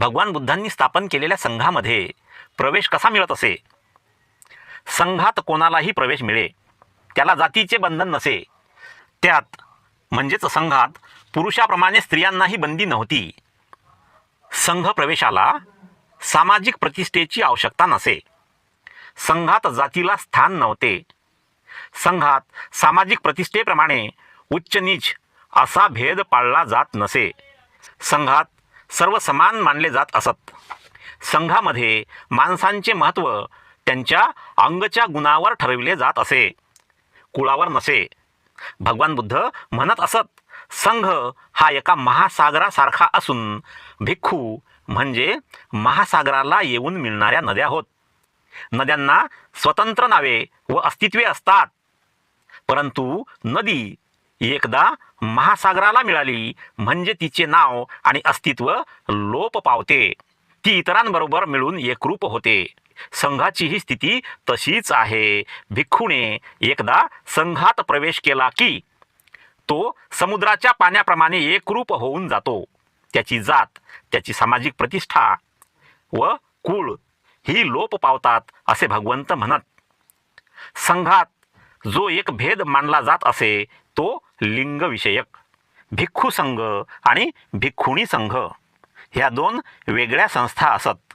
भगवान बुद्धांनी स्थापन केलेल्या संघामध्ये प्रवेश कसा मिळत असे? संघात कोणालाही प्रवेश मिळे त्याला जातीचे बंधन नसे. त्यात म्हणजेच संघात पुरुषाप्रमाणे स्त्रियांनाही बंदी नव्हती. संघ प्रवेशाला सामाजिक प्रतिष्ठेची आवश्यकता नसे. संघात जातीला स्थान नव्हते. संघात सामाजिक प्रतिष्ठेप्रमाणे उच्च नीच असा भेद पाळला जात नसे. संघात सर्व समान मानले जात असत. संघामध्ये माणसांचे महत्त्व त्यांच्या अंगच्या गुणावर ठरविले जात असे. कुळावर नसे. भगवान बुद्ध म्हणत असत संघ हा एका महासागरासारखा असून भिक्खू म्हणजे महासागराला येऊन मिळणाऱ्या नद्या होत. नद्यांना स्वतंत्र नावे व अस्तित्वे असतात. परंतु नदी एकदा महासागराला मिळाली. म्हणजे तिचे नाव आणि अस्तित्व लोप पावते. ती इतरांबरोबर मिळून एकरूप होते. संघाचीही स्थिती तशीच आहे. भिक्खूने एकदा संघात प्रवेश केला की तो समुद्राच्या पाण्याप्रमाणे एकरूप होऊन जातो. त्याची जात त्याची सामाजिक प्रतिष्ठा व कुळ ही लोप पावतात असे भगवंत म्हणत. संघात जो एक भेद मानला जात असे तो लिंगविषयक भिक्खू संघ आणि भिक्खुणी संघ. ह्या दोन वेगळ्या संस्था असत.